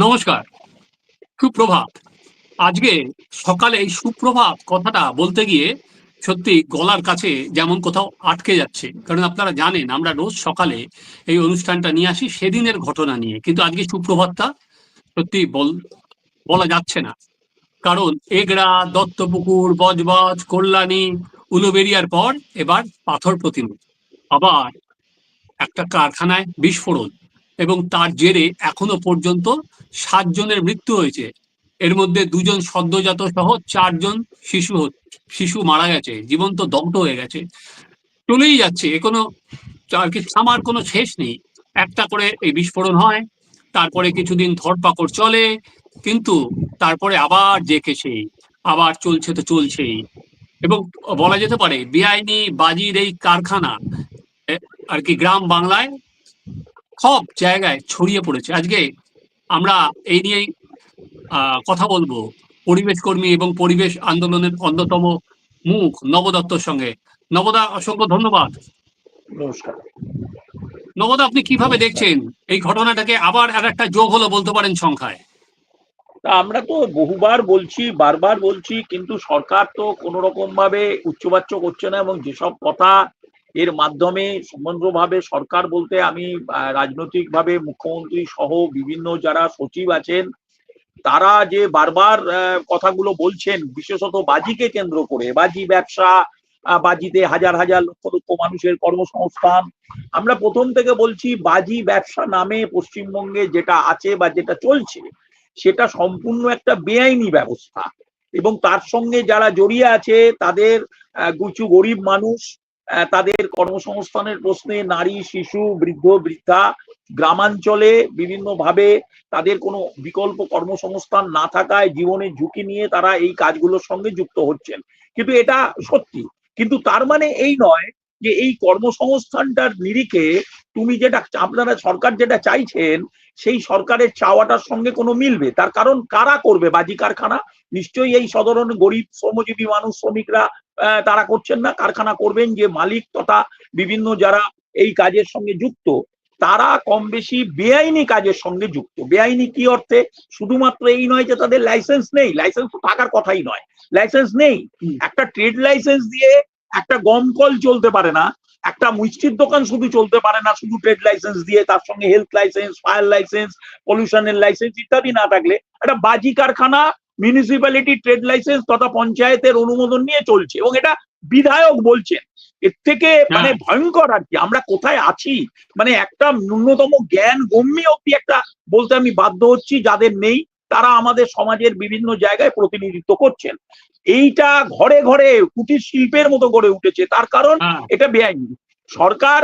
নমস্কার। সুপ্রভাত। আজকে সকালে এই সুপ্রভাত কথাটা বলতে গিয়ে সত্যি গলার কাছে যেমন কোথাও আটকে যাচ্ছে। কারণ আপনারা জানেন, আমরা রোজ সকালে এই অনুষ্ঠানটা নিয়ে আসি সেদিনের ঘটনা নিয়ে। কিন্তু আজকে সুপ্রভাতটা সত্যি বল, বলা যাচ্ছে না। কারণ এগড়া, দত্তপুকুর, বজবজ, কল্যাণী উলুবেরিয়ার পর এবার পাথর প্রতিমা আবার একটা কারখানায় বিস্ফোরণ। এবং তার জেরে এখনও পর্যন্ত সাতজনের মৃত্যু হয়েছে। এর মধ্যে দুজন সদ্যজাত সহ চারজন শিশু শিশু মারা গেছে। জীবন্ত দগ্ধ হয়ে গেছে। চলেই যাচ্ছে। এ কোনো আর কি থামার কোনো শেষ নেই। একটা করে এই বিস্ফোরণ হয়, তারপরে কিছুদিন ধরপাকড় চলে, কিন্তু তারপরে আবার জেকে সেই, আবার চলছে তো চলছেই। এবং বলা যেতে পারে, বেআইনি বাজির এই কারখানা আর কি গ্রাম বাংলায় সব জায়গায় ছড়িয়ে পড়েছে। আজকে আমরা এই নিয়েই আহ, কথা বলব। পরিবেশ কর্মী এবং পরিবেশ আন্দোলনের অন্যতম মুখ নবদত্তর সঙ্গে। নবদা অসংখ্য ধন্যবাদ। নমস্কার। নবদা আপনি কীভাবে দেখছেন? এই ঘটনাটাকে আবার আর একটা যোগ হলো বলতে পারেন সংখ্যায়। তা আমরা তো বহুবার বলছি বারবার বলছি কিন্তু সরকার তো কোন রকম ভাবে উচ্চবাচ্য করছে না এবং যেসব কথা এর মাধ্যমে সমগ্রভাবে সরকার বলতে আমি রাজনৈতিকভাবে মুখ্যমন্ত্রী সহ বিভিন্ন যারা সচিব আছেন, তারা যে বারবার কথাগুলো বলছেন, বিশেষত বাজিকে কেন্দ্র করে, বাজি ব্যবসা বাজিতে হাজার হাজার লক্ষ লক্ষ মানুষের কর্মসংস্থান, আমরা প্রথম থেকে বলছি বাজি ব্যবসা নামে পশ্চিমবঙ্গে যেটা আছে বা যেটা চলছে, সেটা সম্পূর্ণ একটা বেআইনি ব্যবস্থা এবং তার সঙ্গে যারা জড়িয়ে আছে, তাদের কিছু গরিব মানুষ তাদের কর্মসংস্থানের প্রশ্নে নারী, শিশু, বৃদ্ধ, বৃদ্ধা, গ্রামাঞ্চলে বিভিন্নভাবে তাদের কোনো বিকল্প কর্মসংস্থান না থাকায় জীবনের ঝুঁকি নিয়ে তারা এই কাজগুলোর সঙ্গে যুক্ত হচ্ছেন। কিন্তু এটা সত্যি। কিন্তু তার মানে এই নয় যে এই কর্মসংস্থানটার নিরিখে তুমি যেটা আপনারা সরকার যেটা চাইছেন সেই সরকারের চাওয়াটার সঙ্গে কোনো মিলবে? তার কারণ কারা করবে? বাজি কারখানা? নিশ্চয়ই এই সাধারণ গরিব শ্রমজীবী মানুষ শ্রমিকরা তারা করছেন না। কারখানা করবেন যে মালিক তথা বিভিন্ন যারা এই কাজের সঙ্গে যুক্ত তারা কম বেশি বেআইনি কাজের সঙ্গে যুক্ত। বেআইনি কি অর্থে? শুধুমাত্র এই নয় যে তাদের লাইসেন্স নেই। লাইসেন্স তো থাকার কথাই নয়। লাইসেন্স নেই। একটা ট্রেড লাইসেন্স দিয়ে একটা গম কল চলতে পারে না। একটা মিষ্টির দোকান শুধু চলতে পারে না শুধু ট্রেড লাইসেন্স দিয়ে তার সঙ্গে হেলথ লাইসেন্স ফায়ার লাইসেন্স পলিউশনের লাইসেন্স ইত্যাদি না থাকলে একটা বাজি কারখানা মিউনিসিপ্যালিটি ট্রেড লাইসেন্স তথা পঞ্চায়েতের অনুমোদন নিয়ে চলছে এবং এটা বিধায়ক বলছেন। এর থেকে মানে ভয়ঙ্কর আর কি আমরা কোথায় আছি? মানে একটা ন্যূনতম জ্ঞান গম্যি অব্দি একটা বলতে আমি বাধ্য হচ্ছি যাদের নেই তারা আমাদের সমাজের বিভিন্ন জায়গায় প্রতিনিধিত্ব করছেন। এইটা ঘরে ঘরে কুটির শিল্পের মতো গড়ে উঠেছে। তার কারণ হ্যাঁ। এটা বেআইনি। সরকার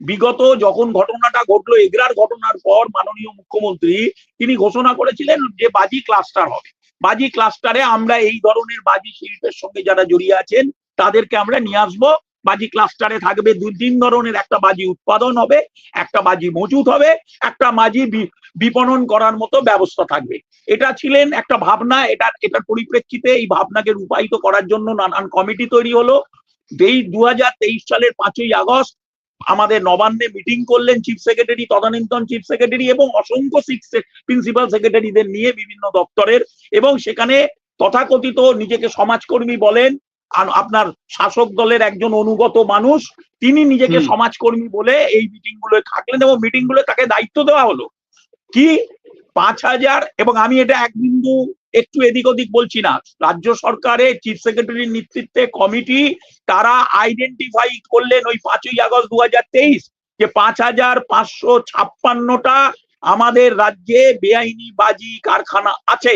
বিগত যখন ঘটনাটা ঘটলো এগরার ঘটনার পর মাননীয় মুখ্যমন্ত্রী তিনি ঘোষণা করেছিলেন যে বাজি ক্লাস্টার হবে। বাজি ক্লাস্টারে আমরা এই ধরনের বাজি শিল্পের সঙ্গে যারা জড়িয়ে আছেন তাদেরকে আমরা নিয়ে আসব। বাজি ক্লাস্টারে থাকবে। দুই তিন ধরনের একটা বাজি উৎপাদন হবে, একটা বাজি মজুত হবে, একটা বাজি বিপণন করার মতো ব্যবস্থা থাকবে। এটা ছিলেন একটা ভাবনা, এটা, এটার পরিপ্রেক্ষিতে এই ভাবনাকে রূপায়িত করার জন্য নানান কমিটি তৈরি হলো। এই দু হাজার তেইশ সালের পাঁচই আগস্ট আমাদের নবান্নে মিটিং করলেন চিফ সেক্রেটারি তদানীন্তন চিফ সেক্রেটারি এবং অসংখ্য প্রিন্সিপাল সেক্রেটারিদের নিয়ে বিভিন্ন দপ্তরের এবং সেখানে তথাকথিত নিজেকে সমাজকর্মী বলেন আপনার শাসক দলের একজন অনুগত মানুষ তিনি নিজেকে সমাজকর্মী বলে এই মিটিংগুলো থাকলেন এবং মিটিংগুলো তাকে দায়িত্ব দেওয়া হলো। কি? পাঁচ হাজার এবং আমি এটা এক বিন্দু একটু এদিক ওদিক বলছি না। রাজ্য সরকারের চিফ সেক্রেটারির নেতৃত্বে কমিটি তারা আইডেন্টিফাই করলেন ওই পাঁচই আগস্ট দু হাজার তেইশ যে পাঁচ হাজার পাঁচশো ছাপ্পান্নটা আমাদের রাজ্যে বেআইনি বাজি কারখানা আছে।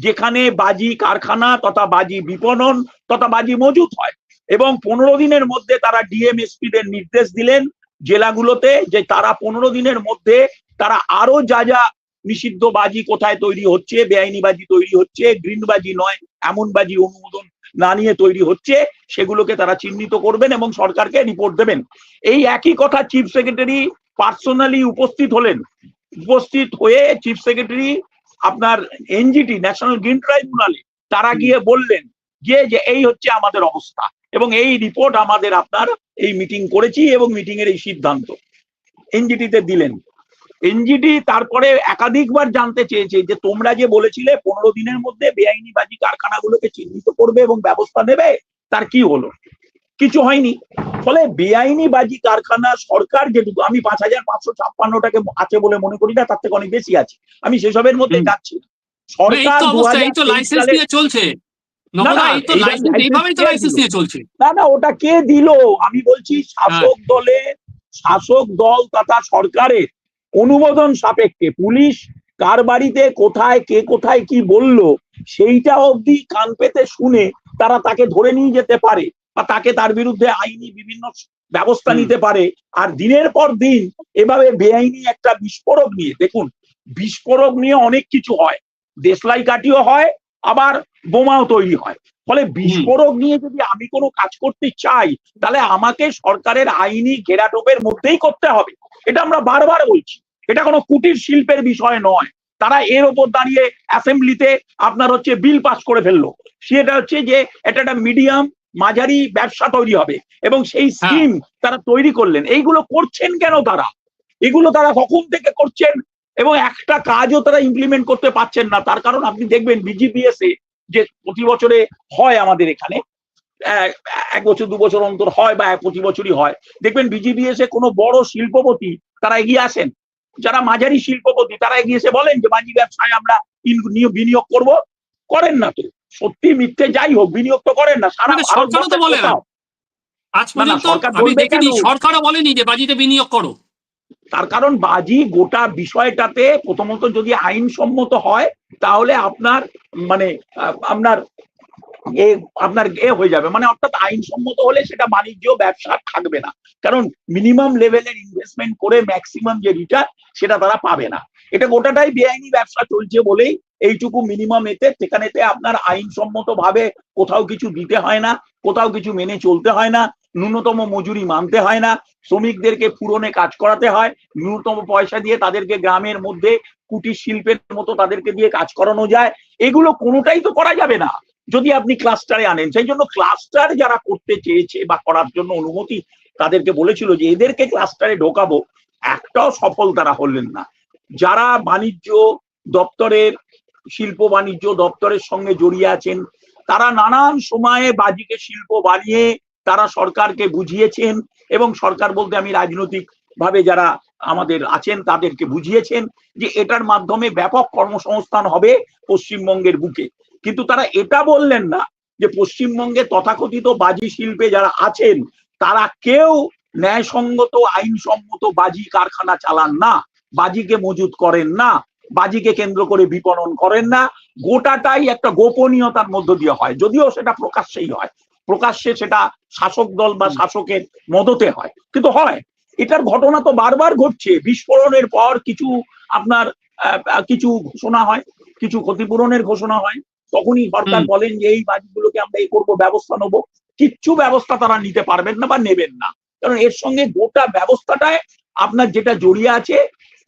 যেখানে বাজি কারখানা তথা বাজি বিপণন তথা বাজি মজুত হয়। এবং পনেরো দিনের মধ্যে তারা ডিএমএসপি দের নির্দেশ দিলেন জেলাগুলোতে যে তারা পনেরো দিনের মধ্যে তারা আরও যা যা নিষিদ্ধ বাজি কোথায় তৈরি হচ্ছে, বেআইনি বাজি তৈরি হচ্ছে, গ্রিন বাজি নয়, এমন বাজি অনুমোদন না নিয়ে তৈরি হচ্ছে, সেগুলোকে তারা চিহ্নিত করবেন এবং সরকারকে রিপোর্ট দেবেন। এই একই কথা চিফ সেক্রেটারি পার্সোনালি উপস্থিত হলেন। উপস্থিত হয়ে চিফ সেক্রেটারি আপনার এনজিটি ন্যাশনাল গ্রিন ট্রাইব্যুনালে তারা গিয়ে বললেন যে যে এই হচ্ছে আমাদের অবস্থা। এবং এই রিপোর্ট আমাদের আপনার এই মিটিং করেছি এবং মিটিং এর এই সিদ্ধান্ত। এনজিটিতে দিলেন। এনজিটি তারপরে একাধিকবার জানতে চেয়েছে যে তোমরা যে বলেছিলে পনেরো দিনের মধ্যে বেআইনি বাজি কারখানাগুলোকে চিহ্নিত করবে এবং ব্যবস্থা নেবে তার কি হলো? কিছু হয়নি। ফলে বেআইনি বাজি কারখানা সরকার যেটুকু আমি পাঁচ হাজার পাঁচশো ছাপ্পান্নটাকে আছে বলে মনে করি না তার থেকে অনেক বেশি আছে। আমি সেসবের মধ্যে যাচ্ছি সরকার চলছে। না না ওটা কে দিল? আমি বলছি শাসক দলে শাসক দল তথা সরকারের অনুমোদন সাপেক্ষে পুলিশ কার বাড়িতে কোথায় কে কোথায় কি বলল সেইটা অবধি কান পেতে শুনে তারা তাকে ধরে নিয়ে যেতে পারে। বা তাকে তার বিরুদ্ধে আইনি বিভিন্ন ব্যবস্থা নিতে পারে। আর দিনের পর দিন এভাবে বেআইনি একটা বিস্ফোরক নিয়ে দেখুন বিস্ফোরক নিয়ে অনেক কিছু হয়। দেশলাই কাঠিও হয় আবার বোমাও তৈরি হয়। ফলে বিস্ফোরক নিয়ে যদি আমি কোনো কাজ করতে চাই তাহলে আমাকে সরকারের আইনি ঘেরাটোপের মধ্যেই করতে হবে। এটা আমরা বারবার বলছি। এটা কোনো কুটির শিল্পের বিষয় নয়। তারা এর ওপর দাঁড়িয়ে অ্যাসেম্বলিতে আপনার হচ্ছে বিল পাস করে ফেলল। সেটা হচ্ছে যে এটা একটা মিডিয়াম মাঝারি ব্যবসা তৈরি হবে এবং সেই স্কিম তারা তৈরি করলেন। এইগুলো করছেন কেন তারা? এগুলো তারা কখন থেকে করছেন? এবং একটা কাজও তারা ইমপ্লিমেন্ট করতে পারছেন না। তার কারণ আপনি দেখবেন বিজিপিএস এ যে প্রতি বছরে হয় আমাদের এখানে এক- বছর দু বছর অন্তর হয় বা এক প্রতি বছরই হয়। দেখবেন বিজিবিএস এ কোনো বড় শিল্পপতি তারা এগিয়ে আসেন। যারা মাঝারি শিল্পপতি তারা এগিয়ে এসে বলেন যে বাজি ব্যবসায় আমরা বিনিয়োগ করব। করেন না তো। সত্যি মিথ্যে যাই হোক বিনিয়োগ তো করেন না সারা আমাদের সরকারও তো বলে না। আজ পর্যন্ত আমি দেখিনি? সরকারও বলেনি যে বাজিতে বিনিয়োগ করো। তার কারণ বাজি গোটা বিষয়টাতে প্রথমত যদি আইনসম্মত হয় তাহলে আপনার মানে আপনার এ আপনার এ হয়ে যাবে। মানে অর্থাৎ আইনসম্মত হলে সেটা বাণিজ্য ব্যবসা থাকবে না। কারণ মিনিমাম লেভেলের ইনভেস্টমেন্ট করে ম্যাক্সিমাম যে রিটার্ন সেটা তারা পাবে না। এটা গোটাটাই বেআইনি ব্যবসা চলছে বলেই এইটুকু মিনিমাম এতে সেখানেতে আপনার আইনসম্মত ভাবে কোথাও কিছু দিতে হয় না, কোথাও কিছু মেনে চলতে হয় না, ন্যূনতম মজুরি মানতে হয় না, শ্রমিকদেরকে পূরণে কাজ করাতে হয়, ন্যূনতম পয়সা দিয়ে তাদেরকে গ্রামের মধ্যে কুটির শিল্পের মতো তাদেরকে দিয়ে কাজ করানো যায়, এগুলো কোনোটাই তো করা যাবে না। যদি আপনি ক্লাস্টারে আনেন, সেই জন্য ক্লাস্টার যারা করতে চেয়েছে বা করার জন্য অনুমতি তাদেরকে বলেছিল যে এদেরকে ক্লাস্টারে ঢোকাবো, একটাও সফল তারা হলেন না। যারা বাণিজ্য দপ্তরের শিল্প বাণিজ্য দপ্তরের সঙ্গে জড়িয়ে আছেন। তারা নানান সময়ে বাজিকে শিল্প বানিয়ে তারা সরকারকে বুঝিয়েছেন এবং সরকার বলতে আমি রাজনৈতিক ভাবে যারা আমাদের আছেন তাদেরকে বুঝিয়েছেন যে এটার মাধ্যমে ব্যাপক কর্মসংস্থান হবে পশ্চিমবঙ্গের বুকে। কিন্তু তারা এটা বললেন না যে পশ্চিমবঙ্গে তথাকথিত বাজি শিল্পে যারা আছেন, তারা কেউ ন্যায়সঙ্গত, আইনসম্মত বাজি কারখানা চালান না, বাজিকে মজুত করেন না। বাজিকে কেন্দ্র করে বিপণন করেন না। গোটাটাই একটা গোপনীয়তার মধ্য দিয়ে হয়। যদিও সেটা প্রকাশ্যেই হয়। প্রকাশ্যে সেটা শাসক দল বা শাসকের মদতে হয়। কিন্তু হয় এটার ঘটনা তো বারবার ঘটছে। বিস্ফোরণের পর কিছু আপনার কিছু ঘোষণা হয় কিছু ক্ষতিপূরণের ঘোষণা হয়। তখনই সরকার বলেন যে এই বাজিগুলোকে আমরা এই করব ব্যবস্থা নেব। কিচ্ছু ব্যবস্থা তারা নিতে পারবেন না বা নেবেন না। কারণ এর সঙ্গে গোটা ব্যবস্থাটায় আপনার যেটা জড়িয়ে আছে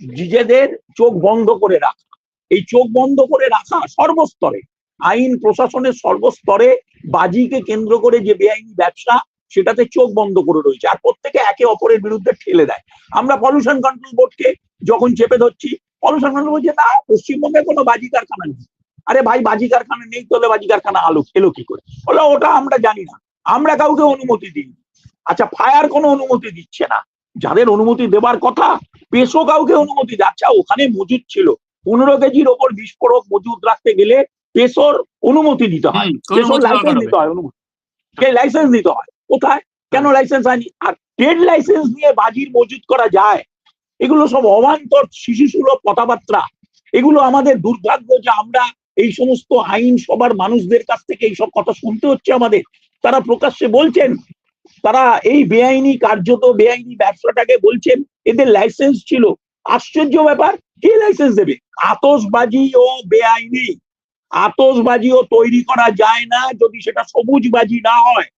নিজেদের চোখ বন্ধ করে রাখা। এই চোখ বন্ধ করে রাখা সর্বস্তরে। আইন প্রশাসনের সর্বস্তরে বাজিকে কেন্দ্র করে যে বেআইনি ব্যবসা, সেটাতে চোখ বন্ধ করে রয়েছে আর প্রত্যেকে একে অপরের বিরুদ্ধে ঠেলে দেয়। আমরা পলিউশন কন্ট্রোল বোর্ডকে যখন চেপে ধরছি পলিউশন কন্ট্রোল বলছে, না, পশ্চিমবঙ্গে কোনো বাজি কারখানা নেই। আরে ভাই, বাজি কারখানা নেই, তাহলে বাজি কারখানা আলো খেলো কি করে? বলে, ওটা আমরা জানি না। আমরা কাউকে অনুমতি দিই আচ্ছা ফায়ার কোনো অনুমতি দিচ্ছে না। যাদের অনুমতি দেবার কথা পেশো কাউকে অনুমতি আচ্ছা ওখানে মজুদ ছিল। পনেরো কেজির ওপর বিস্ফোরক মজুদ রাখতে গেলে পেশোর অনুমতি দিতে হয়। পেশোর লাইসেন্স দিতে হয় অনুমতি। লাইসেন্স নিতে হয়? কোথায়? কেন লাইসেন্স হয়নি? আর ট্রেড লাইসেন্স নিয়ে বাজির মজুদ করা যায়? এগুলো সব অবান্তর শিশু সুলভ কথাবার্তা। এগুলো আমাদের দুর্ভাগ্য যে আমরা এই সমস্ত আইন সবার মানুষদের কাছ থেকে এইসব কথা শুনতে হচ্ছে আমাদের। তারা প্রকাশ্যে বলছেন তারা এই বেআইনি, কার্যত বেআইনি ব্যবসাটাকে বলছেন, এদের লাইসেন্স ছিল। আশ্চর্য ব্যাপার, কে লাইসেন্স দেবে? আতসবাজি ও বেআইনি। আতসবাজিও তৈরি করা যায় না যদি সেটা সবুজ বাজি না হয়।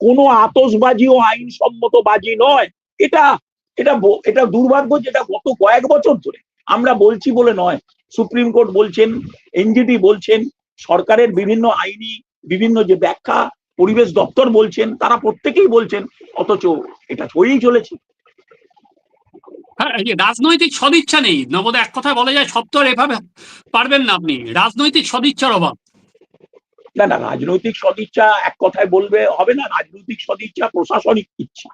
কোনো আতসবাজিও আইনসম্মত বাজি নয়। এটা এটা এটা দুর্ভাগ্য যেটা গত কয়েক বছর ধরে আমরা বলছি বলে নয়। সুপ্রিম কোর্ট বলছেন, এনজিটি বলছেন, সরকারের বিভিন্ন আইনি, বিভিন্ন যে ব্যাখ্যা পরিবেশ দপ্তর বলছেন তারা প্রত্যেকেই বলছেন অথচ এটা হয়েই চলেছে। হ্যাঁ রাজনৈতিক সদিচ্ছা নেই। নবদা এক কথায় বলা যায় সব তো এভাবে পারবেন না আপনি। রাজনৈতিক সদিচ্ছার অভাব। না না রাজনৈতিক সদিচ্ছা এক কথায় বলবে হবে না। রাজনৈতিক সদিচ্ছা প্রশাসনিক ইচ্ছা।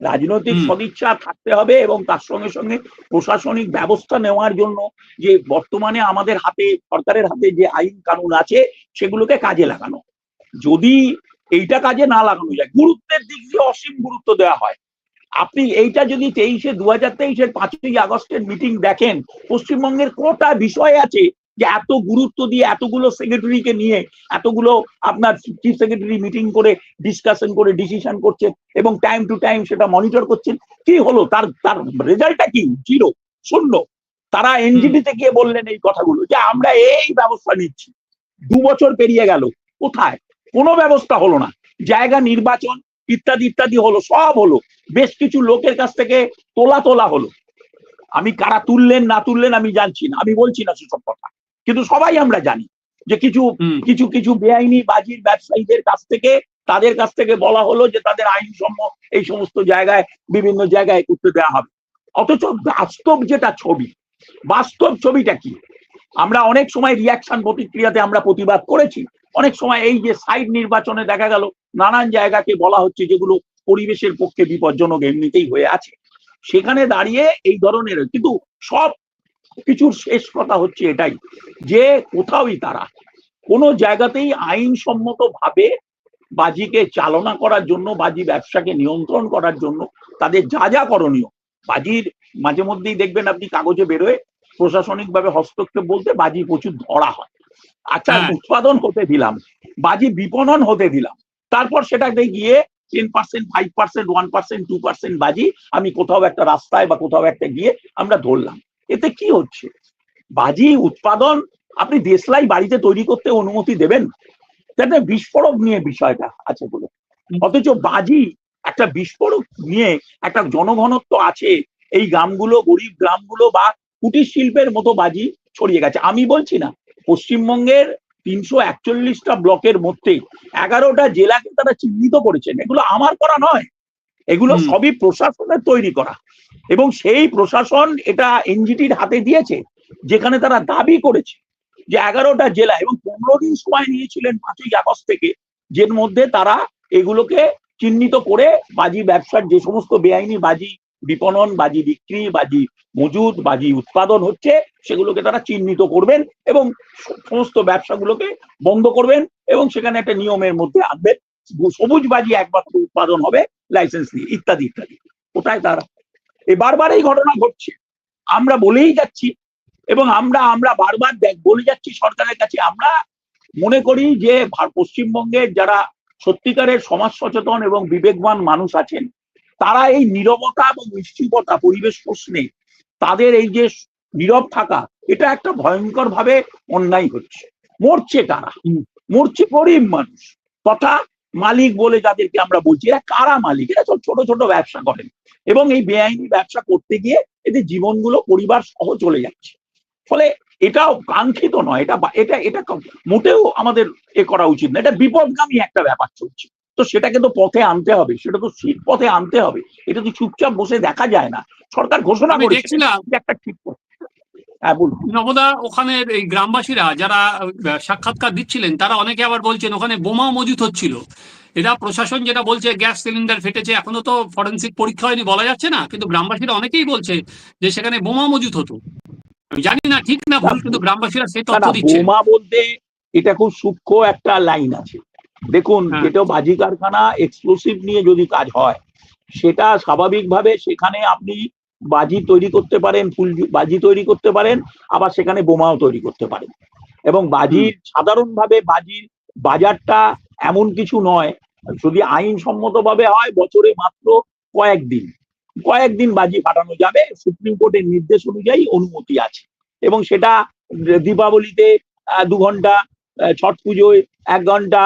রাজনৈতিক সদিচ্ছা থাকতে হবে এবং তার সঙ্গে সঙ্গে প্রশাসনিক ব্যবস্থা নেওয়ার জন্য যে বর্তমানে আমাদের হাতে সরকারের হাতে যে আইন কানুন আছে সেগুলোকে কাজে লাগানো। যদি এইটা কাজে না লাগানো যায়। গুরুত্বের দিক দিয়ে অসীম গুরুত্ব দেওয়া হয়। আপনি এইটা যদি তেইশে দু হাজার তেইশের পাঁচই আগস্টের মিটিং দেখেন পশ্চিমবঙ্গের কটা বিষয় আছে যে এত গুরুত্ব দিয়ে এতগুলো সেক্রেটারিকে নিয়ে এতগুলো আপনার চিফ সেক্রেটারি মিটিং করে ডিসকাশন করে ডিসিশন করছেন এবং টাইম টু টাইম সেটা মনিটর করছেন কি হলো? তার তার রেজাল্টটা কি? জিরো শূন্য। তারা এনজিটিতে গিয়ে বললেন এই কথাগুলো যে আমরা এই ব্যবস্থা নিচ্ছি। দু বছর পেরিয়ে গেল। কোথায়? কোনো ব্যবস্থা হলো না। জায়গা নির্বাচন ইত্যাদি ইত্যাদি হলো সব হলো। বেশ কিছু লোকের কাছ থেকে তোলা তোলা হলো। আমি কারা তুললেন না তুললেন আমি জানছি না। আমি বলছি না সেসব কথা। কিন্তু সবাই আমরা জানি যে কিছু কিছু কিছু বেআইনি বাজির ব্যবসায়ীদের কাছ থেকে তাদের কাছ থেকে বলা হলো যে তাদের আইন আইনসম্মত এই সমস্ত জায়গায় বিভিন্ন জায়গায় করতে দেওয়া হবে। অথচ বাস্তব যেটা ছবি বাস্তব ছবিটা কি? আমরা অনেক সময় রিয়াকশন প্রতিক্রিয়াতে আমরা প্রতিবাদ করেছি। অনেক সময় এই যে সাইড নির্বাচনে দেখা গেল, নানান জায়গাকে বলা হচ্ছে যেগুলো পরিবেশের পক্ষে বিপজ্জনক এমনিতেই হয়ে আছে। সেখানে দাঁড়িয়ে এই ধরনের, কিন্তু সব কিছুর শেষ কথা হচ্ছে এটাই যে কোথাওই তারা কোনো জায়গাতেই আইনসম্মত ভাবে বাজিকে চালনা করার জন্য, বাজি ব্যবসাকে নিয়ন্ত্রণ করার জন্য তাদের যা যা করণীয়, বাজির মাঝে মধ্যেই দেখবেন আপনি কাগজে বেরোয় প্রশাসনিকভাবে হস্তক্ষেপ বলতে বাজি প্রচুর ধরা হয়। আচ্ছা হ্যাঁ। উৎপাদন হতে দিলাম বাজি বিপণন হতে দিলাম। তারপর সেটাতে গিয়ে ten percent five percent one percent two percent বাজি আমি কোথাও একটা রাস্তায় বা কোথাও একটা গিয়ে আমরা ধরলাম। এতে কি হচ্ছে? বাজি উৎপাদন আপনি দেশলাই বাড়িতে তৈরি করতে অনুমতি দেবেন? যাতে বিস্ফোরক নিয়ে বিষয়টা আছে বলে। অথচ বাজি একটা বিস্ফোরক নিয়ে একটা জনঘনত্ব আছে এই গ্রামগুলো গরিব গ্রামগুলো বা কুটির শিল্পের মতো বাজি ছড়িয়ে গেছে। আমি বলছি না পশ্চিমবঙ্গের তিনশো একচল্লিশটা ব্লকের মধ্যে এগারোটা জেলাকে তারা চিহ্নিত করেছেন। এগুলো আমার করা নয়। এগুলো সবই প্রশাসনের তৈরি করা। এবং সেই প্রশাসন এটা এনজিটির হাতে দিয়েছে যেখানে তারা দাবি করেছে যে এগারোটা জেলা এবং পনেরো দিন সময় নিয়েছিলেন পাঁচই আগস্ট থেকে যের মধ্যে তারা এগুলোকে চিহ্নিত করে বাজি ব্যবসার যে সমস্ত বেআইনি বাজি বিপণন বাজি বিক্রি বাজি মজুদ বাজি উৎপাদন হচ্ছে সেগুলোকে তারা চিহ্নিত করবেন এবং সমস্ত ব্যবসাগুলোকে বন্ধ করবেন এবং সেখানে একটা নিয়মের মধ্যে আনবেন সবুজ বাজি একমাত্র উৎপাদন হবে লাইসেন্স নিয়ে, ইত্যাদি ইত্যাদি। ওটাই তারা। এ বারবার এই ঘটনা ঘটছে। আমরা বলেই যাচ্ছি এবং আমরা আমরা বারবার দেখ, বলে যাচ্ছি সরকারের কাছে। আমরা মনে করি যে পশ্চিমবঙ্গের যারা সত্যিকারের সমাজ সচেতন এবং বিবেকবান মানুষ আছেন, তারা এই নীরবতা এবং নিশ্চুপতা পরিবেশ প্রশ্নে তাদের এই যে নীরব থাকা এটা একটা ভয়ঙ্কর ভাবে অন্যায় হচ্ছে। মরছে কারা? মরছে গরিব মানুষ। তথা মালিক বলে যাদেরকে আমরা বলছি এরা কারা মালিক? এরা সব ছোট ছোট ব্যবসা করেন। এবং এই বেআইনি ব্যবসা করতে গিয়ে এদের জীবনগুলো পরিবার সহ চলে যাচ্ছে। ফলে এটাও কাঙ্ক্ষিত নয় এটা এটা এটা মোটেও আমাদের এ করা উচিত না। এটা বিপদগামী একটা ব্যাপার চলছে। তো সেটাকে তো পথে আনতে হবে সেটা তো শীত পথে আনতে হবে। এটা তো চুপচাপ বসে দেখা যায় না। সরকার ঘোষণা করেছে একটা ঠিক। হ্যাঁ বলুন। নবদা ওখানের এই গ্রামবাসীরা যারা সাক্ষাৎকার দিচ্ছিলেন তারা অনেকে আবার বলছেন ওখানে বোমাও মজুত হচ্ছিল। এরা প্রশাসন যেটা বলছে গ্যাস সিলিন্ডার ফেটেছে এখনও তো ফরেন্সিক পরীক্ষা হয়নি বলা যাচ্ছে না। কিন্তু গ্রামবাসীরা অনেকেই বলছে যে সেখানে বোমা মজুত হতো। আমি জানি না ঠিক না ভুল কিন্তু গ্রামবাসীরা সেই তথ্য দিচ্ছে বোমা বলতে এটা খুব সূক্ষ্ম একটা লাইন আছে। দেখুন হ্যাঁ। যেটা বাজি কারখানা এক্সপ্লোসিভ নিয়ে যদি কাজ হয় সেটা স্বাভাবিকভাবে সেখানে আপনি বাজি তৈরি করতে পারেন ফুল বাজি তৈরি করতে পারেন আবার সেখানে বোমাও তৈরি করতে পারেন। এবং বাজির সাধারণভাবে বাজির বাজারটা এমন কিছু নয় যদি আইনসম্মতভাবে হয় বছরে মাত্র কয়েকদিন। কয়েকদিন বাজি ফাটানো যাবে সুপ্রিম কোর্টের নির্দেশ অনুযায়ী অনুমতি আছে। এবং সেটা দীপাবলিতে দু ঘণ্টা ছট পুজোয় এক ঘণ্টা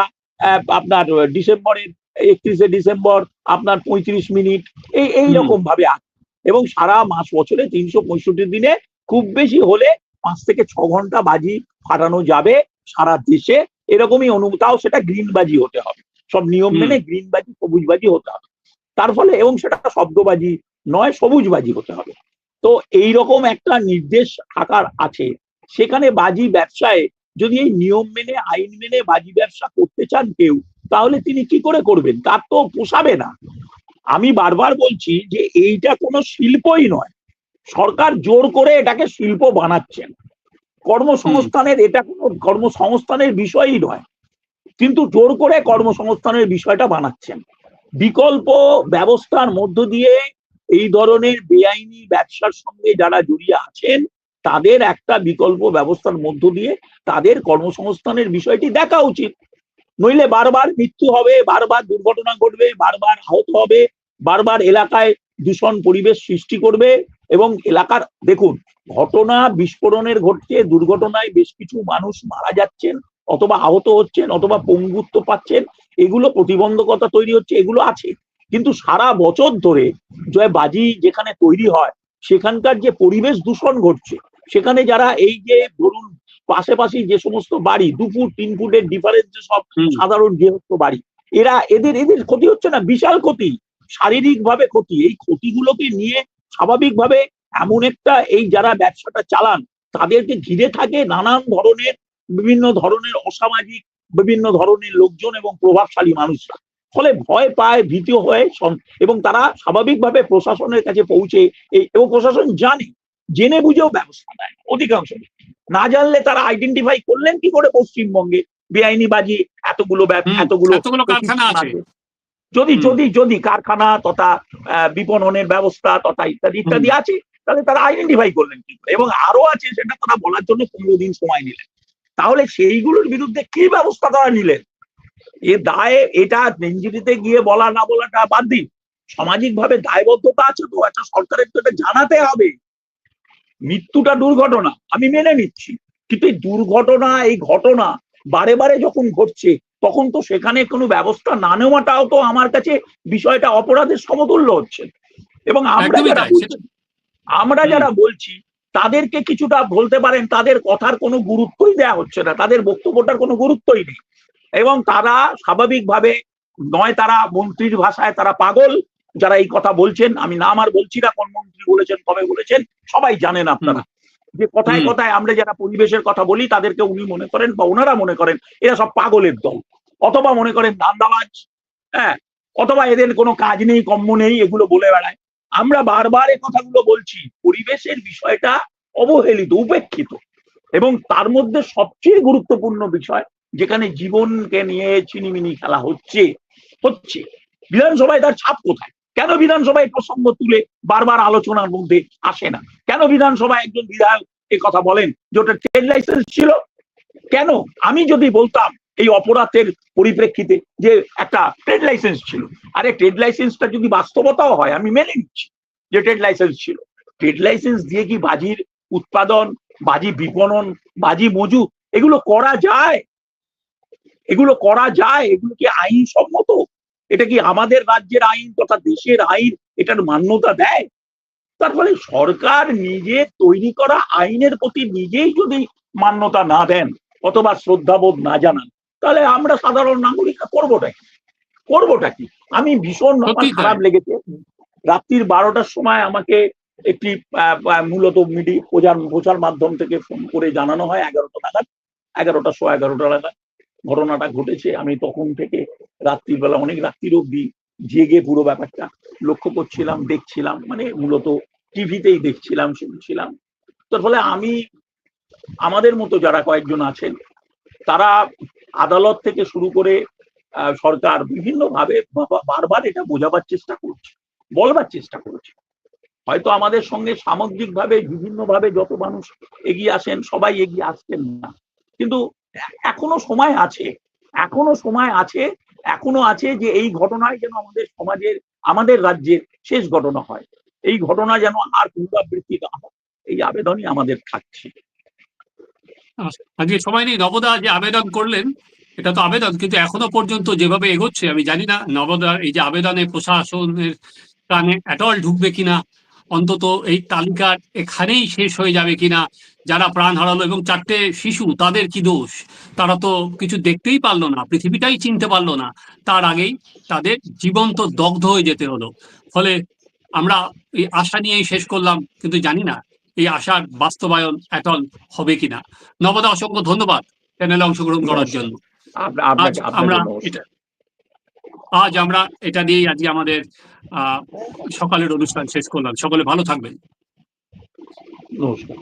আপনার ডিসেম্বরের একত্রিশে ডিসেম্বর আপনার পঁয়ত্রিশ মিনিট এই এই হুম। রকম ভাবে এবং সারা মাস বছরে তিনশো পঁয়ষট্টি দিনে খুব বেশি হলে পাঁচ থেকে ছ ঘণ্টা বাজি ফাটানো যাবে সারা দেশে। এরকমই অনুমতি তাও সেটা গ্রিন বাজি হতে হবে। সব নিয়ম মেনে গ্রিন বাজি সবুজ বাজি হতে হবে। তার ফলে এবং সেটা শব্দবাজি নয় সবুজ বাজি হতে হবে। তো এই রকম একটা নির্দেশ থাকার আছে। সেখানে বাজি ব্যবসায় যদি এই নিয়ম মেনে, আইন মেনে বাজি ব্যবসা করতে চান কেউ, তাহলে তিনি কি করে করবেন? তার তো পোষাবে না। আমি বারবার বলছি যে এইটা কোনো শিল্পই নয়। সরকার জোর করে এটাকে শিল্প বানাচ্ছেন কর্মসংস্থানের এটা কোনো কর্মসংস্থানের বিষয়ই নয়। কিন্তু জোর করে কর্মসংস্থানের বিষয়টা বানাচ্ছেন বিকল্প ব্যবস্থার মধ্য দিয়ে এই ধরনের বেআইনি ব্যবসার সঙ্গে যারা জড়িয়ে আছেন তাদের একটা বিকল্প ব্যবস্থার মধ্য দিয়ে তাদের কর্মসংস্থানের বিষয়টি দেখা উচিত। নইলে বারবার মৃত্যু হবে, বারবার দুর্ঘটনা ঘটবে, বারবার আহত হবে, বারবার এলাকায় দূষণ পরিবেশ সৃষ্টি করবে এবং এলাকার, দেখুন, ঘটনা বিস্ফোরণের ঘটছে, দুর্ঘটনায় বেশ কিছু মানুষ মারা যাচ্ছেন, অথবা আহত হচ্ছেন, অথবা পঙ্গুত্ব পাচ্ছেন, এগুলো প্রতিবন্ধকতা তৈরি হচ্ছে, এগুলো আছে। কিন্তু সারা বছর ধরে জয় বাজি যেখানে তৈরি হয়, সেখানকার যে পরিবেশ দূষণ ঘটছে সেখানে যারা এই যে ধরুন পাশাপাশি যে সমস্ত বাড়ি দু ফুট তিন ফুটের ডিফারেন্স সব সাধারণ গৃহস্থ বাড়ি এরা এদের এদের ক্ষতি হচ্ছে না বিশাল ক্ষতি। শারীরিক ভাবে ক্ষতি। এই ক্ষতিগুলোকে নিয়ে স্বাভাবিকভাবে এমন একটা এই যারা ব্যবসাটা চালান তাদেরকে ঘিরে থাকে নানান ধরনের বিভিন্ন ধরনের অসামাজিক বিভিন্ন ধরনের লোকজন এবং প্রভাবশালী মানুষরা। ফলে ভয় পায় ভীত হয় এবং তারা স্বাভাবিকভাবে প্রশাসনের কাছে পৌঁছে এই এবং প্রশাসন জানে জেনে বুঝেও ব্যবস্থা নেয় অধিকাংশ। না জানলে তারা আইডেন্টিফাই করলেন কি করে পশ্চিমবঙ্গে বেআইনি বাজি এতগুলো এতগুলো এতগুলো কারখানা আছে। যদি যদি যদি কারখানা তথা বিপণনের ব্যবস্থা তথা ইত্যাদি ইত্যাদি আছে তাহলে তারা আইডেন্টিফাই করলেন কি করে। এবং আরও আছে সেটা তারা বলার জন্য পনেরো দিন সময় নিলেন। তাহলে সেইগুলোর বিরুদ্ধে কি ব্যবস্থা তারা নিলেন? এ দায়ে এটা এনজিটিতে গিয়ে বলা না বলাটা বাদ দিন। সামাজিক ভাবে দায়বদ্ধতা আছে তো একটা সরকারের তো এটা জানাতে হবে। মৃত্যুটা দুর্ঘটনা আমি মেনে নিচ্ছি। কিন্তু এই দুর্ঘটনা এই ঘটনা বারে বারে যখন ঘটছে তখন তো সেখানে কোনো ব্যবস্থা না নেওয়াটাও তো আমার কাছে বিষয়টা অপরাধের সমতুল্য হচ্ছে। এবং আমরা যারা আমরা যারা বলছি তাদেরকে কিছুটা বলতে পারেন তাদের কথার কোনো গুরুত্বই দেওয়া হচ্ছে না তাদের বক্তব্যটার কোনো গুরুত্বই নেই। এবং তারা স্বাভাবিকভাবে নয় তারা মন্ত্রীর ভাষায় তারা পাগল যারা এই কথা বলছেন আমি নাম আর বলছি না কোন মন্ত্রী বলেছেন কবে বলেছেন সবাই জানেন আপনারা। যে কথায় কথায় আমরা যারা পরিবেশের কথা বলি তাদেরকে উনি মনে করেন বা ওনারা মনে করেন এরা সব পাগলের দল। অথবা মনে করেন দান্দাবাজ হ্যাঁ? অথবা এদের কোনো কাজ নেই কম্ম নেই এগুলো বলে বেড়ায়। আমরা বারবার এই কথাগুলো বলছি পরিবেশের বিষয়টা অবহেলিত উপেক্ষিত। এবং তার মধ্যে সবচেয়ে গুরুত্বপূর্ণ বিষয় যেখানে জীবনকে নিয়ে চিনিমিনি খেলা হচ্ছে হচ্ছে। বিধানসভায় তার ছাপ কোথায়? কেন বিধানসভায় প্রসঙ্গ তুলে বারবার আলোচনার মধ্যে আসে না? কেন বিধানসভায় একজন বিধায়ক এ কথা বলেন? যে ওটা ট্রেড লাইসেন্স ছিল? কেন? আমি যদি বলতাম এই অপরাধের পরিপ্রেক্ষিতে যে একটা ট্রেড লাইসেন্স ছিল, আরে ট্রেড লাইসেন্সটা যদি বাস্তবতাও হয়, আমি মেনে নিচ্ছি যে ট্রেড লাইসেন্স ছিল। ট্রেড লাইসেন্স দিয়ে কি বাজির উৎপাদন, বাজি বিপণন, বাজি মজুত এগুলো করা যায়? এগুলো করা যায়? এগুলো কি আইন সম্মত এটা কি আমাদের রাজ্যের আইন তথা দেশের আইন এটার মান্যতা দেয়? তার ফলে সরকার নিজে তৈরি করা আইনের প্রতি নিজেই যদি মান্যতা না দেন অথবা শ্রদ্ধাবোধ না জানান তাহলে আমরা সাধারণ নাগরিকরা করবোটা কি? করবোটা কি? আমি ভীষণ খারাপ লেগেছে। রাত্রির বারোটার সময় আমাকে একটি মূলত মিডি প্রচার প্রচার মাধ্যম থেকে ফোন করে জানানো হয় এগারোটা নাগাদ এগারোটা শো এগারোটা নাগাদ। ঘটনাটা ঘটেছে, আমি তখন থেকে রাত্রির বেলা অনেক রাত্রির অব্দি জেগে পুরো ব্যাপারটা লক্ষ্য করছিলাম, দেখছিলাম মানে মূলত টিভিতেই দেখছিলাম, শুনছিলাম। তার ফলে আমি, আমাদের মতো যারা কয়েকজন আছেন, তারা আদালত থেকে শুরু করে সরকার বিভিন্ন ভাবে বারবার এটা বোঝাবার চেষ্টা করছে, বলবার চেষ্টা করছে। হয়তো আমাদের সঙ্গে সামগ্রিকভাবে বিভিন্নভাবে যত মানুষ এগিয়ে আসেন, সবাই এগিয়ে আসছেন না। কিন্তু এখনও সময় আছে, এখনও সময় আছে, এখনও আছে যে এই ঘটনায় যেন আমাদের সমাজের, আমাদের রাজ্যের শেষ ঘটনা হয়। এই ঘটনা যেন আর পুনরাবৃত্তি না হয়। এই আবেদনই আমাদের থাকছে। আজকে সময় নেই। নবদা যে আবেদন করলেন, এটা তো আবেদন, কিন্তু এখনও পর্যন্ত যেভাবে এগোচ্ছে, আমি জানি না নবদার এই যে আবেদনে প্রশাসনের কানে অ্যাটল ঢুকবে কিনা। অন্তত এই তালিকা এখানেই শেষ হয়ে যাবে কিনা যারা প্রাণ হারালো এবং চারটে শিশু তাদের কি দোষ? তারা তো কিছু দেখতেই পারল না পৃথিবীটাই চিনতে পারল না। তার আগেই তাদের জীবন তো দগ্ধ হয়ে যেতে হলো। ফলে আমরা এই আশা নিয়েই শেষ করলাম কিন্তু জানি না এই আশার বাস্তবায়ন অ্যাটল হবে কিনা। নবদা অসংখ্য ধন্যবাদ চ্যানেলে অংশগ্রহণ করার জন্য। আমরা আজ আমরা এটা দিয়েই আজকে আমাদের সকালের অনুষ্ঠান শেষ করলাম। সকলে ভালো থাকবেন। নমস্কার।